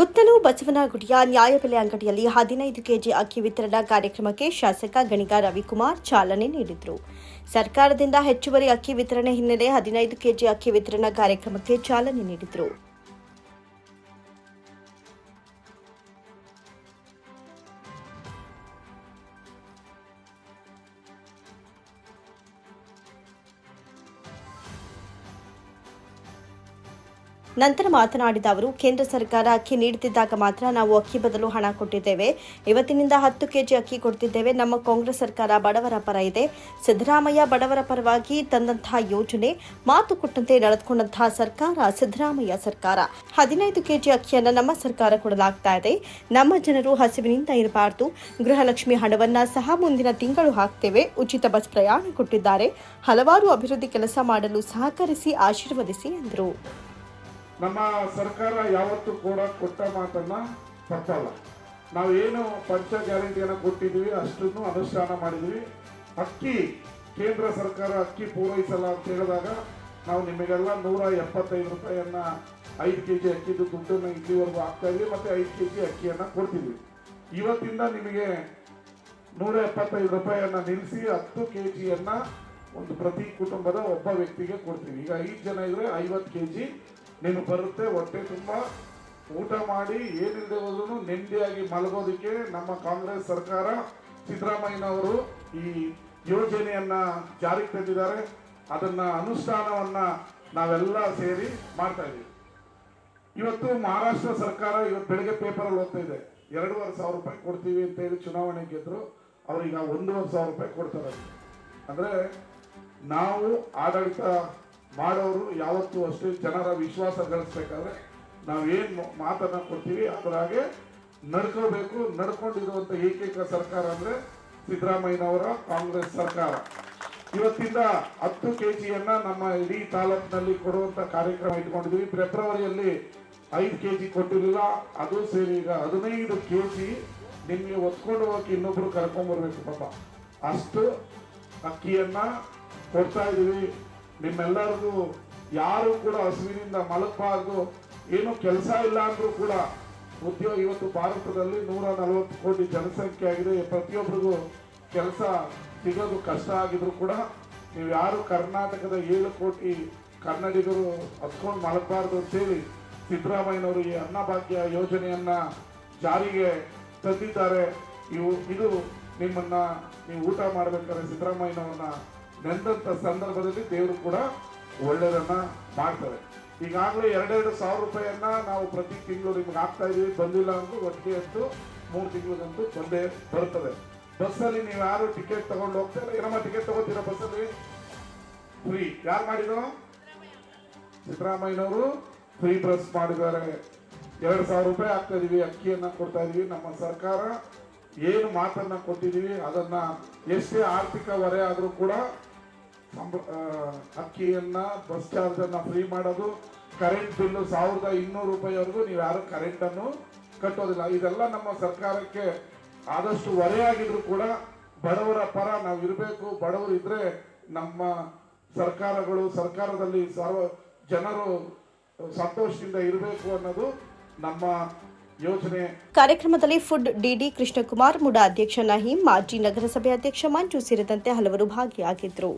ಗುತ್ತಲು ಬಸವನಗುಡಿಯ ನ್ಯಾಯಬೆಲೆ ಅಂಗಡಿಯಲ್ಲಿ ಹದಿನೈದು ಕೆಜಿ ಅಕ್ಕಿ ವಿತರಣಾ ಕಾರ್ಯಕ್ರಮಕ್ಕೆ ಶಾಸಕ ಗಣಿಗ ರವಿಕುಮಾರ್ ಚಾಲನೆ ನೀಡಿದರು. ಸರ್ಕಾರದಿಂದ ಹೆಚ್ಚುವರಿ ಅಕ್ಕಿ ವಿತರಣೆ ಹಿನ್ನೆಲೆ ಹದಿನೈದು ಕೆಜಿ ಅಕ್ಕಿ ವಿತರಣಾ ಕಾರ್ಯಕ್ರಮಕ್ಕೆ ಚಾಲನೆ ನೀಡಿದರು. ನಂತರ ಮಾತನಾಡಿದ ಅವರು, ಕೇಂದ್ರ ಸರ್ಕಾರ ಅಕ್ಕಿ ನೀಡುತ್ತಿದ್ದಾಗ ಮಾತ್ರ ನಾವು ಅಕ್ಕಿ ಬದಲು ಹಣ ಕೊಟ್ಟಿದ್ದೇವೆ. ಇವತ್ತಿನಿಂದ ಹತ್ತು ಕೆಜಿ ಅಕ್ಕಿ ಕೊಡ್ತಿದ್ದೇವೆ. ನಮ್ಮ ಕಾಂಗ್ರೆಸ್ ಸರ್ಕಾರ ಬಡವರ ಪರ ಇದೆ. ಸಿದ್ದರಾಮಯ್ಯ ಬಡವರ ಪರವಾಗಿ ತಂದಂತಹ ಯೋಜನೆ, ಮಾತು ಕೊಟ್ಟಂತೆ ನಡೆದುಕೊಂಡಂತಹ ಸರ್ಕಾರ ಸಿದ್ದರಾಮಯ್ಯ ಸರ್ಕಾರ. ಹದಿನೈದು ಕೆಜಿ ಅಕ್ಕಿಯನ್ನು ನಮ್ಮ ಸರ್ಕಾರ ಕೊಡಲಾಗ್ತಾ ಇದೆ. ನಮ್ಮ ಜನರು ಹಸಿವಿನಿಂದ ಇರಬಾರದು. ಗೃಹಲಕ್ಷ್ಮಿ ಹಣವನ್ನ ಸಹ ಮುಂದಿನ ತಿಂಗಳು ಹಾಕ್ತೇವೆ. ಉಚಿತ ಬಸ್ ಪ್ರಯಾಣ ಕೊಟ್ಟಿದ್ದಾರೆ. ಹಲವಾರು ಅಭಿವೃದ್ಧಿ ಕೆಲಸ ಮಾಡಲು ಸಹಕರಿಸಿ, ಆಶೀರ್ವದಿಸಿ ಎಂದರು. ನಮ್ಮ ಸರ್ಕಾರ ಯಾವತ್ತೂ ಕೂಡ ಕೊಟ್ಟ ಮಾತನ್ನ ತಪ್ಪಲ್ಲ. ನಾವೇನು ಪಂಚ ಗ್ಯಾರಂಟಿಯನ್ನು ಕೊಟ್ಟಿದ್ದೀವಿ, ಅಷ್ಟನ್ನು ಅನುಷ್ಠಾನ ಮಾಡಿದ್ವಿ ಅಕ್ಕಿ, ಕೇಂದ್ರ ಸರ್ಕಾರ ಅಕ್ಕಿ ಪೂರೈಸಲ್ಲ ಅಂತ ಹೇಳಿದಾಗ ನಾವು ನಿಮಗೆಲ್ಲ ನೂರ ಎಪ್ಪತ್ತೈದು ರೂಪಾಯಿಯನ್ನ ಐದು ಕೆ ಜಿ ಅಕ್ಕಿದು ದುಡ್ಡನ್ನು ಇಲ್ಲಿವರೆಗೂ ಹಾಕ್ತಾ ಇದ್ವಿ, ಮತ್ತೆ ಐದು ಕೆ ಜಿ ಅಕ್ಕಿಯನ್ನು ಕೊಡ್ತಿದ್ವಿ. ಇವತ್ತಿಂದ ನಿಮಗೆ ನೂರ ಎಪ್ಪತ್ತೈದು ರೂಪಾಯಿಯನ್ನ ನಿಲ್ಲಿಸಿ ಹತ್ತು ಕೆ ಜಿಯನ್ನು ಒಂದು ಪ್ರತಿ ಕುಟುಂಬದ ಒಬ್ಬ ವ್ಯಕ್ತಿಗೆ ಕೊಡ್ತೀವಿ. ಈಗ ಐದು ಜನ ಇದ್ರೆ ಐವತ್ತು ಕೆ ಜಿ ನಿಮ್ಗೆ ಬರುತ್ತೆ, ಹೊಟ್ಟೆ ತುಂಬ. ಊಟ ಮಾಡಿ ಏನಿಲ್ಲದೆ ಹೋದ್ರು ನೆಮ್ಮದಿಯಾಗಿ ಮಲಗೋದಕ್ಕೆ ನಮ್ಮ ಕಾಂಗ್ರೆಸ್ ಸರ್ಕಾರ ಸಿದ್ದರಾಮಯ್ಯನವರು ಈ ಯೋಜನೆಯನ್ನ ಜಾರಿಗೆ ತಂದಿದ್ದಾರೆ. ಅದನ್ನ ಅನುಷ್ಠಾನವನ್ನ ನಾವೆಲ್ಲ ಸೇರಿ ಮಾಡ್ತಾ ಇದ್ದೀವಿ ಇವತ್ತು ಮಹಾರಾಷ್ಟ್ರ ಸರ್ಕಾರ ಇವತ್ತು ಬೆಳಗ್ಗೆ ಪೇಪರಲ್ಲಿ ಓದ್ತಾ ಇದೆ. ಎರಡೂವರೆ ಸಾವಿರ ರೂಪಾಯಿ ಕೊಡ್ತೀವಿ ಅಂತ ಹೇಳಿ ಚುನಾವಣೆ ಗೆದ್ರು. ನಾವು ಒಂದೂವರೆ ಸಾವಿರ ರೂಪಾಯಿ ಕೊಡ್ತಾರೆ. ಅಂದ್ರೆ ನಾವು ಆಡಳಿತ ಮಾಡೋರು ಯಾವತ್ತೂ ಅಷ್ಟೇ ಜನರ ವಿಶ್ವಾಸ ಗಳಿಸ್ಬೇಕಾದ್ರೆ ನಾವೇನು ಮಾತನ್ನ ಕೊಡ್ತೀವಿ ಅದರ ಹಾಗೆ ನಡ್ಕೋಬೇಕು, ನಡ್ಕೊಂಡಿರುವಂತ ಏಕೈಕ ಸರ್ಕಾರ ಅಂದ್ರೆ ಸಿದ್ದರಾಮಯ್ಯನವರ ಕಾಂಗ್ರೆಸ್ ಸರ್ಕಾರ. ಇವತ್ತಿಂದ ಹತ್ತು ಕೆಜಿಯನ್ನ ನಮ್ಮ ಇಡೀ ತಾಲೂಕಿನಲ್ಲಿ ಕೊಡುವಂತ ಕಾರ್ಯಕ್ರಮ ಇಟ್ಕೊಂಡಿದ್ವಿ. ಫೆಬ್ರವರಿಯಲ್ಲಿ ಐದು ಕೆಜಿ ಕೊಟ್ಟಿರಲಿಲ್ಲ, ಅದು ಸೇರಿ ಈಗ ಹದಿನೈದು ಕೆಜಿ ನಿಮ್ಗೆ ಒತ್ಕೊಂಡು ಹೋಗಿ ಇನ್ನೊಬ್ರು ಕರ್ಕೊಂಡ್ಬರ್ಬೇಕು ಪಾಪ. ಅಷ್ಟು ಅಕ್ಕಿಯನ್ನ ಕೊಡ್ತಾ ಇದೀವಿ. ನಿಮ್ಮೆಲ್ಲರಿಗೂ ಯಾರು ಕೂಡ ಹಸುವಿನಿಂದ ಮಲಗಬಾರ್ದು, ಏನು ಕೆಲಸ ಇಲ್ಲ ಅಂದ್ರೂ ಕೂಡ ಉದ್ಯೋಗ ಇವತ್ತು ಭಾರತದಲ್ಲಿ ನೂರ ನಲವತ್ತು ಕೋಟಿ ಜನಸಂಖ್ಯೆ ಆಗಿದೆ. ಪ್ರತಿಯೊಬ್ಬರಿಗೂ ಕೆಲಸ ಸಿಗೋದು ಕಷ್ಟ ಆಗಿದ್ರು ಕೂಡ ನೀವು ಯಾರು ಕರ್ನಾಟಕದ ಏಳು ಕೋಟಿ ಕನ್ನಡಿಗರು ಹತ್ಕೊಂಡು ಮಲಗಬಾರ್ದು ಅಂತೇಳಿ ಸಿದ್ದರಾಮಯ್ಯನವರು ಈ ಅನ್ನಭಾಗ್ಯ ಯೋಜನೆಯನ್ನ ಜಾರಿಗೆ ತಂದಿದ್ದಾರೆ. ಇವು ಇದು ನಿಮ್ಮನ್ನ ನೀವು ಊಟ ಮಾಡ್ಬೇಕಾದ್ರೆ ಸಿದ್ದರಾಮಯ್ಯನವ್ರನ್ನ ನೆಂದಂತ ಸಂದರ್ಭದಲ್ಲಿ ದೇವರು ಕೂಡ ಒಳ್ಳೆಯದನ್ನ ಮಾಡ್ತಾರೆ. ಈಗಾಗಲೇ ಎರಡೆರಡು ಸಾವಿರ ರೂಪಾಯಿಯನ್ನ ನಾವು ಪ್ರತಿ ತಿಂಗಳು ನಿಮ್ಗೆ ಹಾಕ್ತಾ ಇದೀವಿ, ಬಂದಿಲ್ಲ ಅಂದ್ರೆ ಒಟ್ಟಿಗೆ ಅಷ್ಟು ಮೂರು ತಿಂಗಳಿಗಂತೂ ಬಂದೇ ಬರ್ತದೆ. ಬಸ್ಸಲ್ಲಿ ನೀವು ಯಾರು ಟಿಕೆಟ್ ತಗೊಂಡು ಹೋಗ್ತಾ ಇಲ್ಲ? ಏನಮ್ಮ ಟಿಕೆಟ್ ತಗೋತೀರಾ ಬಸ್ಸಲ್ಲಿ? ಫ್ರೀ ಯಾರು ಮಾಡಿದ್ರು? ಸಿದ್ದರಾಮಯ್ಯನವರು ಫ್ರೀ ಬಸ್ ಮಾಡಿದ್ದಾರೆ. ಎರಡು ಸಾವಿರ ರೂಪಾಯಿ ಹಾಕ್ತಾ ಇದೀವಿ, ಅಕ್ಕಿಯನ್ನ ಕೊಡ್ತಾ ಇದೀವಿ. ನಮ್ಮ ಸರ್ಕಾರ ಏನು ಮಾತನ್ನ ಕೊಟ್ಟಿದೀವಿ ಅದನ್ನ ಎಷ್ಟೇ ಆರ್ಥಿಕ ಹೊರೆ ಆದ್ರೂ ಕೂಡ ಆ, ಅಕ್ಕಿಯನ್ನ ಬಸ್ ಅನ್ನ ಫ್ರೀ ಮಾಡೋದು ಕರೆಂಟ್ ಬಿಲ್ಲು ಸಾವಿರದ ಇನ್ನೂರು ರೂಪಾಯಿವರೆಗೂ ನೀವು ಯಾರು ಕರೆಂಟ್ ಅನ್ನು ಕಟ್ಟೋದಿಲ್ಲ. ಇದೆಲ್ಲ ನಮ್ಮ ಸರ್ಕಾರಕ್ಕೆ ಆದಷ್ಟು ಹೊರೆಯಾಗಿದ್ರು ಕೂಡ ಬಡವರ ಪರ ನಾವು ಇರಬೇಕು. ಬಡವರು ಇದ್ರೆ ನಮ್ಮ ಸರ್ಕಾರಗಳು ಸರ್ಕಾರದಲ್ಲಿ ಸರ್ವ ಜನರು ಸಂತೋಷದಿಂದ ಇರಬೇಕು ಅನ್ನೋದು ನಮ್ಮ ಯೋಜನೆ ಕಾರ್ಯಕ್ರಮದಲ್ಲಿ ಫುಡ್ ಡಿಡಿ ಕೃಷ್ಣಕುಮಾರ್ ಮುಡಾ ಅಧ್ಯಕ್ಷ ನಹೀಂ ಮಾಜಿ ನಗರಸಭೆ ಅಧ್ಯಕ್ಷ ಮಂಜು ಸೇರಿದಂತೆ ಹಲವರು ಭಾಗಿಯಾಗಿದ್ದರು